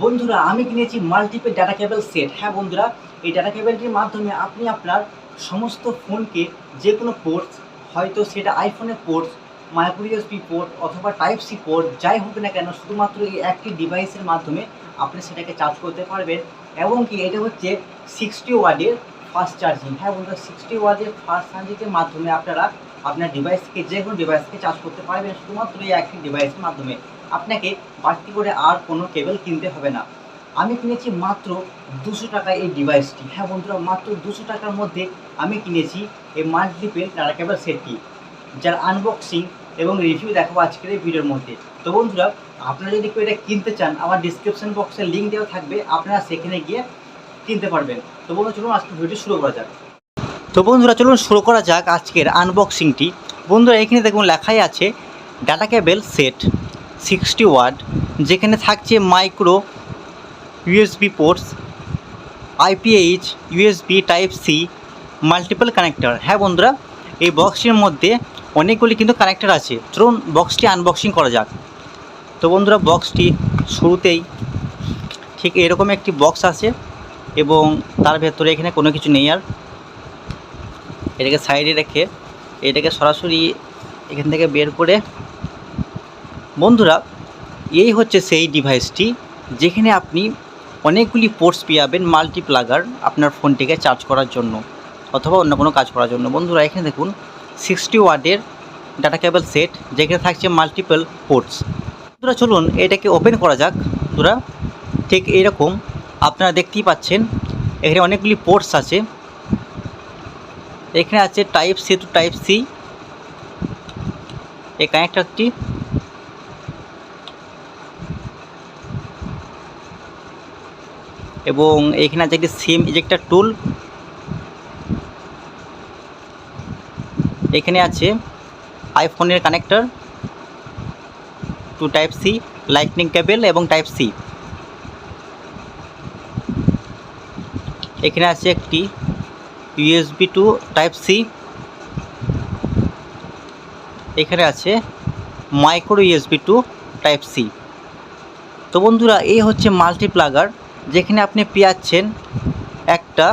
বন্ধুরা, আমি কিনেছি মাল্টিপল ডাটা কেবল সেট হ্যাঁ বন্ধুরা, এই ডাটা কেবলটির মাধ্যমে আপনি আপনার সমস্ত ফোনকে যে কোনো পোর্টস হয়তো সেটা আইফোনের পোর্টস মাইক্রো ইউএসবি পোর্ট অথবা টাইপ সি পোর্ট যাই হোক না কেন, শুধুমাত্র এই একটি ডিভাইসের মাধ্যমে আপনি সেটাকে চার্জ করতে পারবেন। এবং কি, এটা হচ্ছে সিক্সটি ওয়ার্ডের ফাস্ট চার্জিং হ্যাঁ বন্ধুরা সিক্সটি ওয়ার্ডের ফাস্ট চার্জিংয়ের মাধ্যমে আপনারা আপনার ডিভাইসকে যে কোনো ডিভাইসকে চার্জ করতে পারবেন শুধুমাত্র এই একটি ডিভাইসের মাধ্যমে। আপনাকে বাড়তি করে আর কোনো কেবল কিনতে হবে না। আমি কিনেছি মাত্র দুশো টাকায় এই ডিভাইসটি হ্যাঁ বন্ধুরা, মাত্র দুশো টাকার মধ্যে আমি কিনেছি এই মাল্টিপেল ডাটা কেবল সেটটি যার আনবক্সিং এবং রিভিউ দেখাবো আজকের এই ভিডিওর মধ্যে। তো বন্ধুরা, আপনারা যদি কেউ এটা কিনতে চান, আমার ডিসক্রিপশন বক্সে লিঙ্ক দেওয়া থাকবে, আপনারা সেখানে গিয়ে কিনতে পারবেন। তো বন্ধুরা, চলুন আজকে ভিডিও শুরু করা যাক। তো বন্ধুরা, চলুন শুরু করা যাক আজকের আনবক্সিংটি বন্ধুরা, এখানে দেখুন লেখাই আছে data cable set sixty watt যেখানে থাকছে micro USB ports IPH USB type C multiple connector হ্যাঁ বন্ধুরা, এই বক্সটির মধ্যে অনেকগুলি কিন্তু কানেক্টর আছে। চলুন বক্সটি আনবক্সিং করা যাক। তো বন্ধুরা বক্সটি শুরুতেই ঠিক এরকম একটি বক্স আছে এবং তার ভেতরে এখানে কোনো কিছু নেই আর। এটাকে সাইডে রেখে, এটাকে সরাসরি এখান থেকে বের করে বন্ধুরা, এই হচ্ছে সেই ডিভাইসটি যেখানে আপনি অনেকগুলি পোর্টস পেয়ে যাবেন মাল্টিপ্লাগার আপনার ফোনটিকে চার্জ করার জন্য অথবা অন্য কোনো কাজ করার জন্য। বন্ধুরা, এখানে দেখুন সিক্সটি ওয়ার্ডের ডাটা কেবল সেট যেখানে থাকছে মাল্টিপল পোর্টস বন্ধুরা, চলুন এটাকে ওপেন করা যাক। বন্ধুরা, ঠিক এরকম আপনারা দেখতেই পাচ্ছেন, এখানে অনেকগুলি পোর্টস আছে। এখানে আছে type C to type C এই কানেক্টরটি এবং এখানে আছে একটি সিম ইজেক্টার টুল এখানে আছে আইফোনের connector to type C lightning cable এবং টাইপ সি এখানে আছে একটি ইউএসবি টু টাইপ সি এখানে আছে micro USB to type C তো বন্ধুরা, এই হচ্ছে মাল্টিপ্লাগার যেখানে আপনি পেয়াচ্ছেন একটা,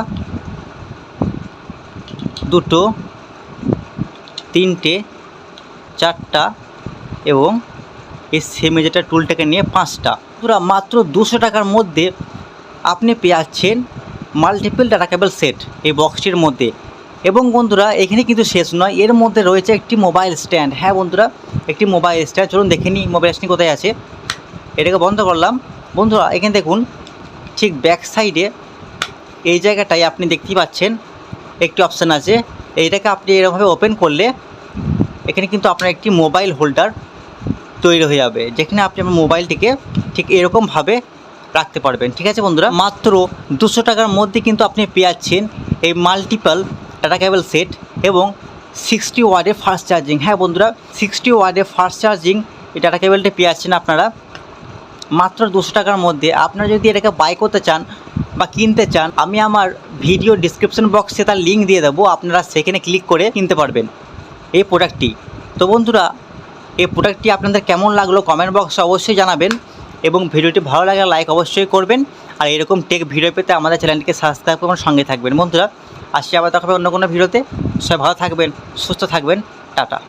দুটো, তিনটে, চারটা এবং এই সেমিজেটার টুলটাকে নিয়ে পাঁচটা। পুরো মাত্র দুশো টাকার মধ্যে আপনি পেয়াচ্ছেন মাল্টিপল ডাটা কেবল সেট এই বক্সটির মধ্যে। এবং বন্ধুরা, এখানে কিন্তু শেষ নয়, এর মধ্যে রয়েছে একটি মোবাইল স্ট্যান্ড হ্যাঁ বন্ধুরা, একটি মোবাইল স্ট্যান্ড চলুন দেখে নিই মোবাইল স্ট্যান্ড কোথায় আছে? এটাকে বন্ধ করলাম। বন্ধুরা, এখানে দেখুন ঠিক ব্যাক সাইডে এই জায়গাটায় আপনি দেখতেই পাচ্ছেন একটি অপশান আছে। এইটাকে আপনি এরকমভাবে ওপেন করলে এখানে কিন্তু আপনার একটি মোবাইল হোল্ডার তৈরি হয়ে যাবে। যেখানে আপনি আপনার মোবাইলটিকে ঠিক এরকমভাবে রাখতে পারবেন। ঠিক আছে বন্ধুরা? মাত্র দুশো টাকার মধ্যে কিন্তু আপনি পেয়ে যাচ্ছেন এই মাল্টিপল ডাটা কেবল সেট এবং সিক্সটি ওয়ার্ডের ফাস্ট চার্জিং হ্যাঁ বন্ধুরা সিক্সটি ওয়ার্ডের ফাস্ট চার্জিং এই ডাটা কেবলটি পেয়ে যাচ্ছেন আপনারা। মাত্র দুশো টাকার মধ্যে। আপনারা যদি এটাকে বাই করতে চান বা কিনতে চান, আমি আমার ভিডিও ডিসক্রিপশন বক্সে তার লিঙ্ক দিয়ে দেবো। আপনারা সেখানে ক্লিক করে কিনতে পারবেন এই প্রোডাক্টটি তো বন্ধুরা, এই প্রোডাক্টটি আপনাদের কেমন লাগল কমেন্ট বক্সে অবশ্যই জানাবেন এবং ভিডিওটি ভালো লাগলে লাইক অবশ্যই করবেন। আর এরকম টেক ভিডিও পেতে আমাদের চ্যানেলটিকে সাবস্ক্রাইব করে আমার সঙ্গে থাকবেন। বন্ধুরা, আসছি আবার দেখা হবে অন্য কোনো ভিডিওতে সবাই ভালো থাকবেন, সুস্থ থাকবেন। টাটা।